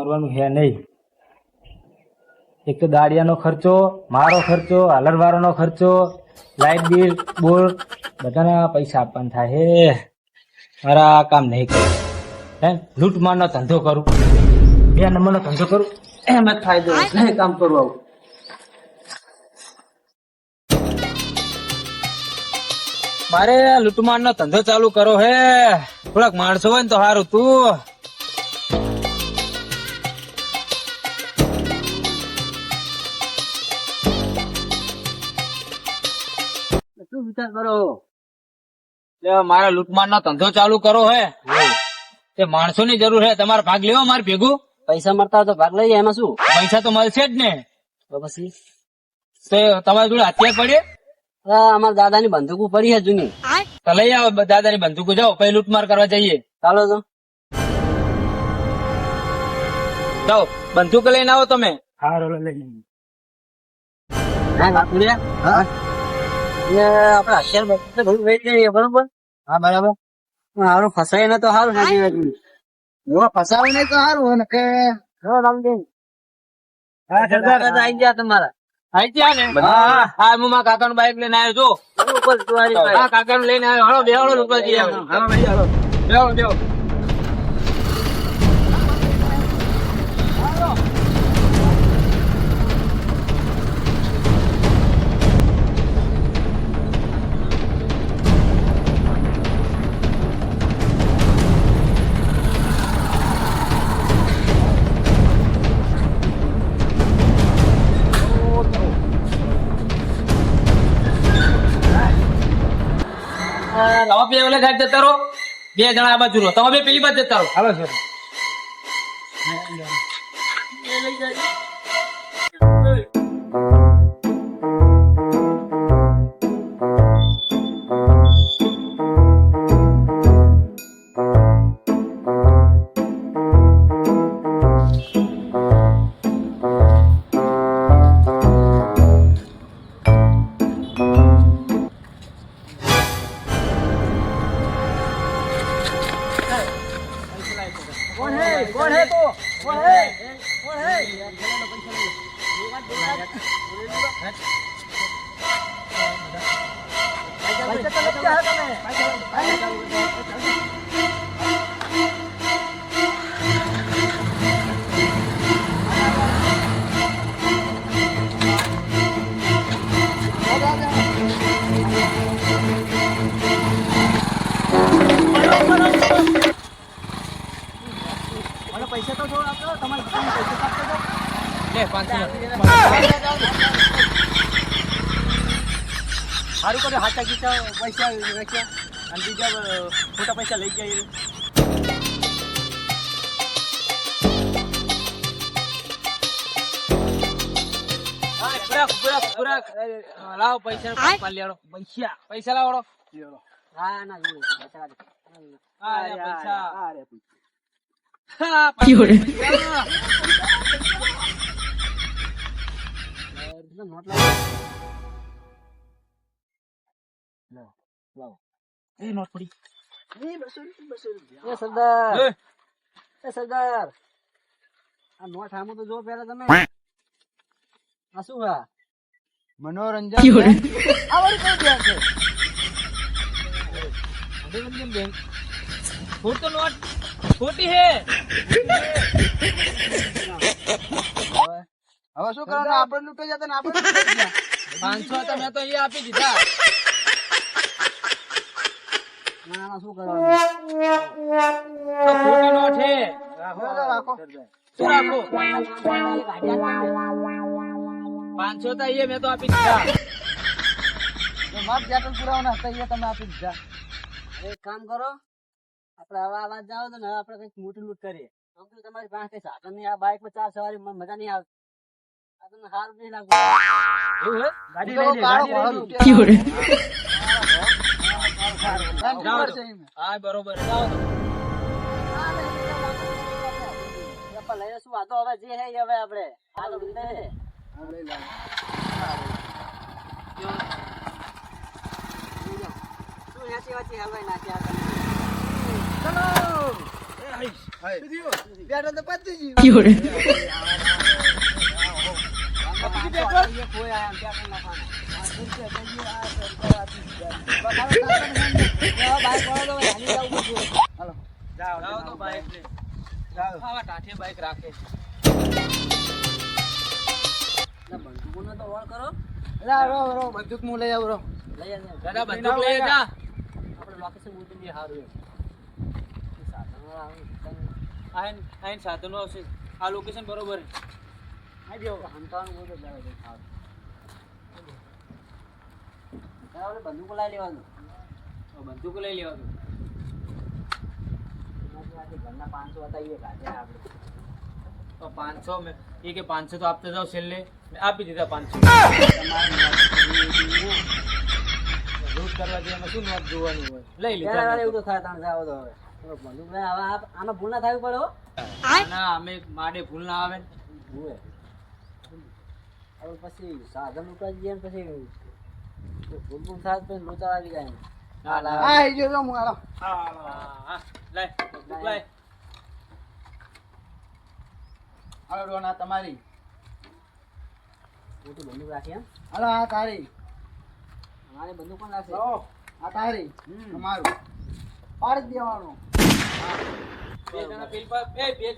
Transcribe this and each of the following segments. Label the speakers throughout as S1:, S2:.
S1: વરવાનું હે નહીં. એક તો દાડિયાનો ખર્ચો મારો ખર્ચો હાલરવાળાનો ખર્ચો લાઇટ બિલ બોર બધાના પૈસા આપવાના થાય. હે મારા કામ નહીં કરું. હે લૂંટમારનો ધંધો કરું. બે નંબરનો ધંધો કરું. એમ ફાયદો કામ કરું આવું. મારે લૂંટમારનો ધંધો ચાલુ કરો હે. થોડાક માણસો હોય ને તો સારું તું.
S2: વિચાર. કરો
S1: મારા લૂંટમાર નો ધંધો ચાલુ કરો હે. તે માણસો ની જરૂર હે. તમારે ભાગ લેવો મારે ભેગું?
S2: પૈસા મળતા તો ભાગ લઈએ એમાં શું?
S1: પૈસા તો મળશે જ ને.
S2: પછી?
S1: તમારી જોડે હથિયાર પડે?
S2: અમારા દાદા ની બંદૂકો પડી છે જૂની.
S1: તો લઈ આવો દાદાની બંદૂકો. જાઓ પછી લૂંટમાર કરવા જઈએ.
S2: ચાલો તો.
S1: જાઓ બંદૂક લઈને આવો તમે.
S2: હા કાકુડિયા હા. એ આપણે અત્યારે બધું વેચી દઈએ બરોબર? હા બરાબર. સારું ફસાય ને તો સારું વાત ફસાવે ને તો સારું ને કે રામદેવ
S1: હા સરદાર
S2: આવી ગયા તમારા.
S1: બાઈક લઈને આવ્યો છું કાકાનું લઈને આવ્યો. હાલો બેહાડો લૂંટવા નવા બે ઓલે સાહેબ જતા રહો. બે જણા આ બાજુ રહો તમે બે પેલી બાજુ જતા રહો. હા સર
S2: લઈ જાય કોણ હે તું? કોણ હે? કોણ હે? Thank
S1: you. લે
S2: સારું કરે હાથા ગીચા પૈસા રાખ્યા અને બીજા ખોટા પૈસા. લઈ
S1: ગયા લાવો પૈસા પૈસા પૈસા લાવો
S2: હા ના પૈસા
S1: એ.
S2: સરદાર આ નોટ આમાં તો જો પેલા તમે આ શું હા
S1: મનોરંજન
S2: આ વળી કઈ ધ્યાન છે
S1: મનોરંજન બેંક તો નોટ ખોટી હે.
S2: હવે શું કરવાનું? આપણે લૂંટાઈ જતા ને આપણે
S1: પાંચસો હતા મેં તો એ આપી દીધા.
S2: ના ના શું કરવાનું?
S1: તો ખોટી નોટ હે
S2: રાખો રાખો
S1: શું રાખો? પાંચસો હતા એ મેં તો આપી દીધા.
S2: માપ જ્યાં પુરાવાના હતા એ તમે આપી દીધા. એક કામ કરો આપણે હવે આવાજ જાવ તો ને હવે આપણે કંઈક મોટી લૂંટ કરીએ. આમ તો તમારી પાસે કઈ સાધન નહીં આ બાઇક પર ચાર સવારી મ- મજા નહીં આવે આ તમને સારું નહીં લાગતું.
S1: એવું હે?
S2: ગાડી લઈ લે ગાડી લઈ લે
S1: જાઓ તો. હા બરોબર. જાઓ તો.
S2: લઈએ શું આ તો હવે જે હે એ હવે આપણે આ તો લઈ લે. શું હેચી વાચી હલવાઈ નાખ્યા બાઈક
S1: આવા રાખે
S2: બંદૂકોનો તો ઓળ કરો.
S3: રા રો રો બંદૂક હું લઈ આવું રો
S2: લઈ આવજો.
S1: દાદા બંદૂક લઈ જા
S2: આપણે લોકેશન મૂકી દઈએ સારું એમ. એ સાધનવાળા આવે, તમે
S1: આઈન આઈન સાધનો આવશે. આ લોકેશન બરોબર.
S2: બોલો જ. તારે આપણે બંદૂકો લાવી લેવાનું.
S1: બંદૂક લઈ લેવા દો
S2: એમાંથી આજે ઘરના પાંચસો હતા એ કાઢ્યા આપણે.
S1: તો પાંચસો મેં એ કે પાંચસો તો આપતા જાઓ છેલ્લે. આપી દીધા પાંચસો. લૂંટ કરવા જેમાં શું નોટ જોવાનું હોય? લઈ
S2: વાળા એવું તો થાય તાણ જાઓ તો હવે. હવે આવા આપ- આમાં ભૂલ ના થવી પડે
S1: ના અમે માડે ભૂલ ના આવે.
S2: ભૂલે હવે પછી સાધન ઉપર જઈએ ને પછી ભૂલ ભૂલ થાય પછી લોચા આવી જાય.
S1: ના ના.
S3: આ આઈ ગયો હું હાલો.
S1: હા, હા.
S3: હાલો ડોન તમારી.
S2: મોટી બંદૂક રાખી એમ.
S3: હાલો આ તારી.
S2: અમારે બંદૂક પણ રાખશે
S3: આ તારી.
S2: હમ.
S3: તમારું. પાડી જ દેવાનું.
S1: બે જણા
S2: બોલું
S1: પર બે. બે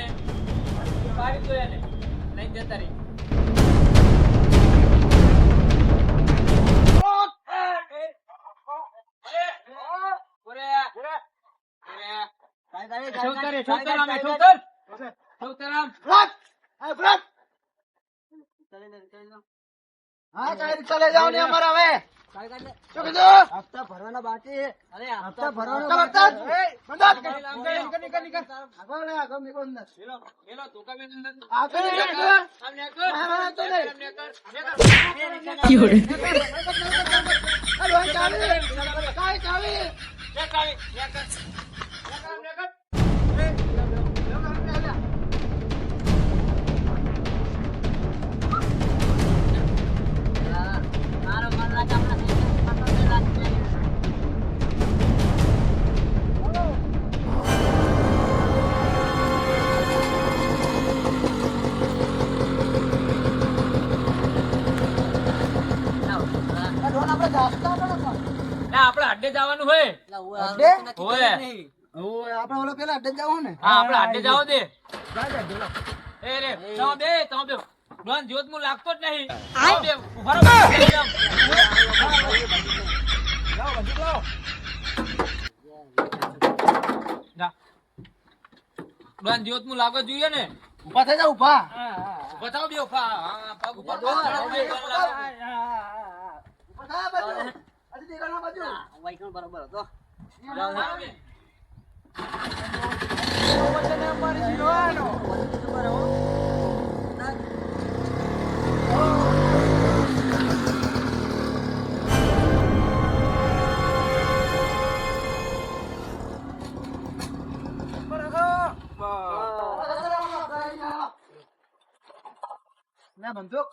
S1: ને પાડી જતા રહી
S2: કાંઈ કાંઈ
S1: ઠોકર રે, આમ.
S3: ફ્રટ આ
S2: લે.
S3: હા કાઈ ચલે જાવ ને અમારે હવે શું કીધું
S2: હપ્તા ભરવાના બાકી અરે
S3: હપ્તા ભરવાનો. એ, બંધ નીકળ, નીકળ, નીકળ. આગળ ને આગળ નીકળ અંદર.
S1: હેલો પેલો ધોકા બેન અંદર.
S3: આગળ આગળ.
S1: આમ નેકર.
S3: હા, હા, તો નહીં.
S1: આમ નેકર, નેકર.
S3: આ ડોન ચાલી. કાંઈ આ ડોન આપણે જાસ્તા પડે પણ.
S1: ના, આપણે અડ્ડે જવાનું હોય
S2: લા, હું આ
S3: અડે?
S2: નક્કી
S1: ઓય.
S2: કર્યું નહીં.
S3: ઓય, આપણે ઓલો પેલા અડ્ડે જવું ને
S1: હા આપણે અડ્ડે જાઓ દે
S3: જાય જાય,
S1: એ રે તમે બે તમે બે ડોન જોત મુ લાગતો જ નહીં તમે બે ઊભા રહો જાઓ.
S3: લાવો, બંદૂક લાવો.
S1: ડોન જોત મુ લાગો જોઈએ ને
S3: ઊભા થઈ ઊભા.
S1: બતાવો બે ઊભા હા પગ ઉપર
S2: જો,
S1: ચડાવો, બે
S2: જો,
S1: પગ લાગો.
S3: ઊભા થા આ બાજુ. હજી દેખાડો આ
S2: વાઈકણ બરોબર હતો.
S3: ના બંદૂક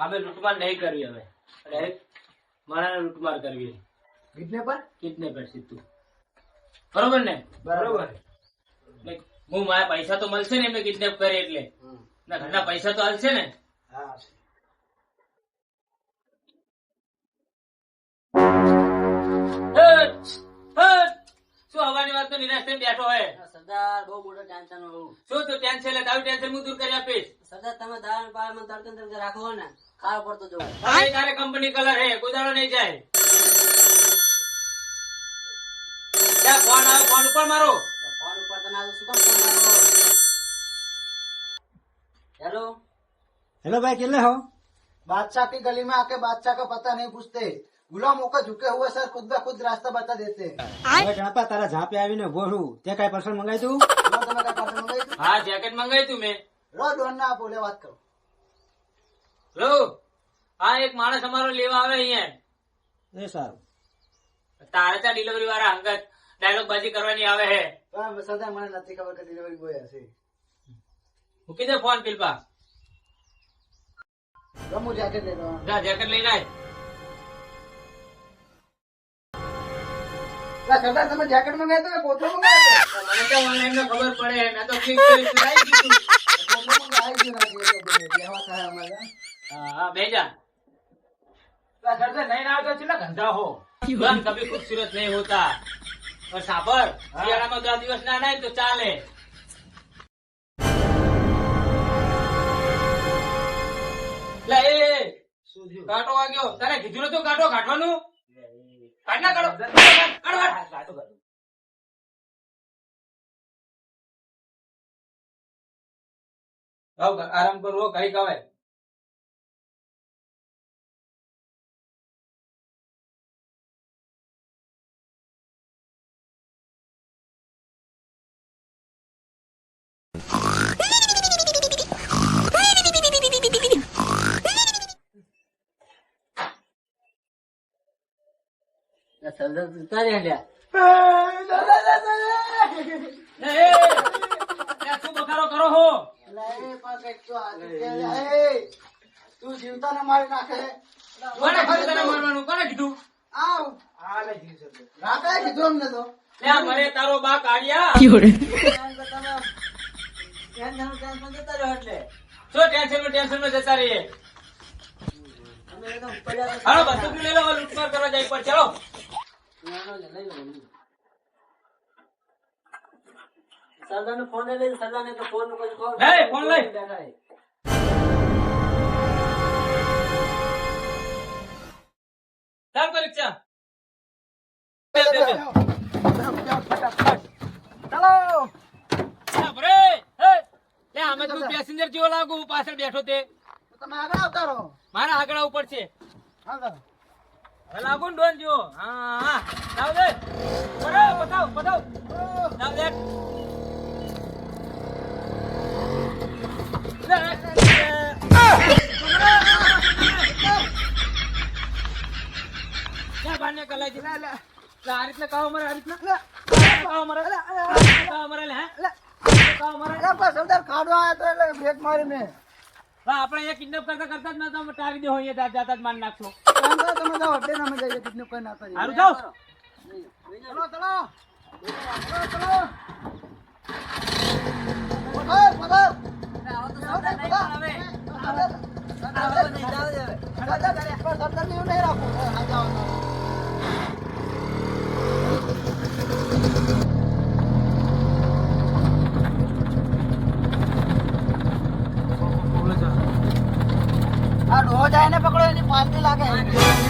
S1: અમે લૂંટમાર નહીં કરવી હવે. ડાયરેક્ટ મારાને લૂંટમાર કરવી
S3: કિડનેપર
S1: કિડનેપર સીધું બરોબર ને?
S3: બરોબર.
S1: હું મારા પૈસા તો મળશે ને એમને કિડનેપ કરે એટલે. ના ઘરના પૈસા તો હાલશે ને?
S3: હા!
S1: શું હવાની વાત તો નિરાશ થઈને બેઠો હે?
S2: સરદાર બહુ મોટો ટેન્શન હોઉં
S1: શું તું ટેન્શન લે? તારું ટેન્શન હું દૂર કરી આપીશ.
S2: સરદાર તમે દાળ પાળ મને તડકન તડકે રાખો ને ખાવા પડતો જો
S1: હવે તારે કંપની કલર હે કોઈ નહીં જાય. ફોન આવે ફોન ઉપર મારો.
S2: ફોન ઉપર તો ના શું હેલો
S3: હેલો ભાઈ કેટલે હો? બાદશાહ કી ગલી માં આકે બાદશાહ કા પતા નહીં પૂછતે. गुलामों को झुके हुए सर खुद ब खुद रास्ता बता देते
S4: હવે જાપા તારા ઝાપે આવીને ઉભો છું તે કઈ પર્સન મંગાવી તું
S3: लो તમે કાંઈ પાછળ મંગાવી હતું?
S1: હા જેકેટ મંગાવી તું મેં
S3: લો ડોન ના બોલે વાત કરો
S1: લો હા એક માણસ અમારો લેવા આવે અહીંયા
S4: એ સારું
S1: તારે ત્યાં ડિલિવરી વાળા અંગત ડાયલોગ બાજી કરવાની આવે હે
S3: પણ સદા મને નથી ખબર કે ડિલિવરી બોય હશે
S1: મૂકી દે ફોન પીલપા
S3: રમુ જેકેટ લઈ લો
S1: જા જેકેટ લઈને આય
S3: સરદાર તમે જેકેટ મંગાવ્યો કે મંગાવ્યો
S1: મને તો ઓનલાઈનમાં ખબર પડે મેં તો ક્લિક કરી દીધું
S3: મંગાવી થાય અમારે
S1: હા નહીં ના ગંધા હો? કભી ખૂબસૂરત નહીં હોતા? પણ સાબર શિયાળામાં દસ દિવસ ના નાય તો ચાલે. કાંટો વાગ્યો. તને કીધું નતું કાંટો કાઢવાનું કાઢ ના કાઢો. કાઢો, કાઢો. આરામ કરવો કઈ કવાય
S2: ઉતારે
S1: કરો હો
S3: પણ કંઈક તો જીવતા ને મારી નાખે
S1: કોને કીધું મારવાનું કોને કીધું
S3: આવ રાતે કીધું અમને તો
S1: આ તારો બા કાઢ્યા
S2: ટેન્શન ટેન્શન જતા રહ્યો એટલે
S1: શું ટેન્શનમાં ટેન્શનમાં જતા રહીએ હાલો લઈ લો લૂંટમાર કરવા જાય પર ચલો.
S2: સરદાર નો ફોન લઈ સરદાર ને ફોન કોઈ
S1: લઈ, ફોન લઈ.
S2: બેઠા.
S1: ચાલ તો તું પેસેન્જર જેવો લાગુ પાછળ બેઠો તે.
S3: તમે આગળ આવતા રહો.
S1: મારા આગળ ઉપર છે
S3: હા સર.
S1: હવે લાગુ ને ડોન જો. હા હા. લાવ દે. ભરે, પતાવ પતાવ લાવ દે. આ રીતના કાવો મારે આ રીતના? કાવો મારે? કાવો મારે કાવો મારે?
S3: ખાડો આવ્યો તો એટલે બ્રેક મારી મેં
S1: આપણે એ કિડનેપ કરતા કરતા જ ના તમે ટાળી દેહો અહીંયા જાત જાતા જ માન નાખશો
S3: તમે જાઓ એટલે અમે જઈએ કિડનેપ કોઈ ના કરીએ
S1: સારું જાઓ
S3: ચલો ચલો ચલો ચલો પધાર, પધાર.
S2: આવો તો સરદાર નહીં હવે. આવો નહીં.
S3: સરદાર, નહીં. હા, જાઓ, જાઓ. આ ડોહો જાય ને પકડો એની પાલટી લાગે.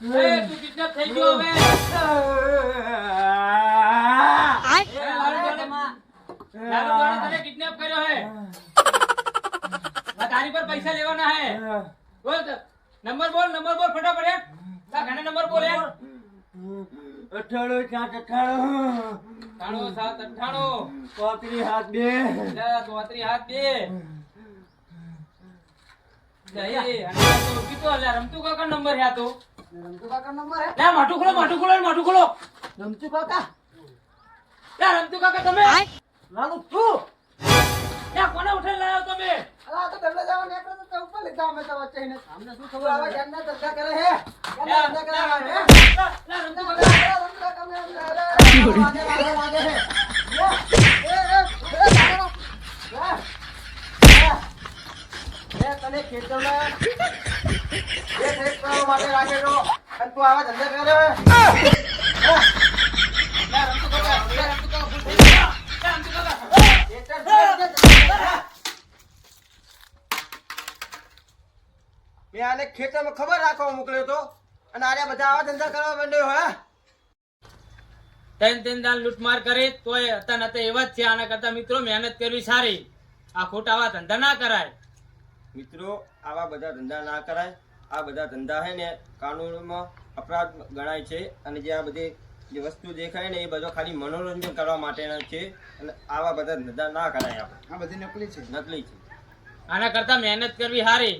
S3: એ બચાવ. કોણ આવ્યું હે? લઈ જા, હું સામાન લઈ લઉં, લઈ જા.
S1: કિડનેપ કર્યો હે. તારી પર પૈસા લેવાના હે. બોલ તો. નંબર બોલ નંબર બોલ ફટાફટ યાર. તા ઘણા નંબર બોલ યાર.
S4: અઠાણું સાત અઠાણું.
S1: અઠ્ઠાણું સાત અઠ્ઠાણું
S4: પોત્રીસ હાથ બે.
S1: ચોત્રી હાથ બે. તો રમતુ કાકા નંબર હે આ તો.
S3: રમતુ કાકા નંબર હે
S1: લે, માઠું ખોલો માઠું ખોલો માઠું ખોલો.
S3: રમતુ કાકા.
S1: લે, રમતુ કાકા તમે.
S3: લાલું તું
S1: લે, કોને ઉઠાઈ લાવ્યો તમે?
S3: અલા આ તો ડબલે જવા નીકળે તો ચૌક પર લીધા અમે તો વચ્ચે
S2: અમને શું ખબર?
S3: આવે
S2: કે
S3: ઘરના ધંધા કરે હે. ધંધા કરે હે
S1: લે, રમતુ કાકા.
S3: રમતુ કાકા, વાગે, હે. એ, એ, એ, તને ખેતરમાં મેં આને ખેતરમાં ખબર રાખવા મોકલ્યો તો. અને આરે બધા આવા ધંધા કરવા માંડ્યો, હે?
S1: ત્રણ ત્રણ દાન લૂંટમાર કરે, તોય હતા નતા એવા છે આના કરતા મિત્રો, મહેનત કરવી સારી. આ ખોટા આવા ધંધા ના કરાય.
S5: મિત્રો આવા બધા ધંધા ના કરાય. આ બધા ધંધા છે ને કાનૂનમાં અપરાધ ગણાય છે અને જે આ બધી જે વસ્તુ દેખાય ને એ બધો ખાલી મનોરંજન કરવા માટેના છે અને આવા બધા ધંધા ના કરાય આપણે.
S3: આ બધી નકલી છે.
S5: નકલી છે.
S1: આના કરતાં મહેનત કરવી સારી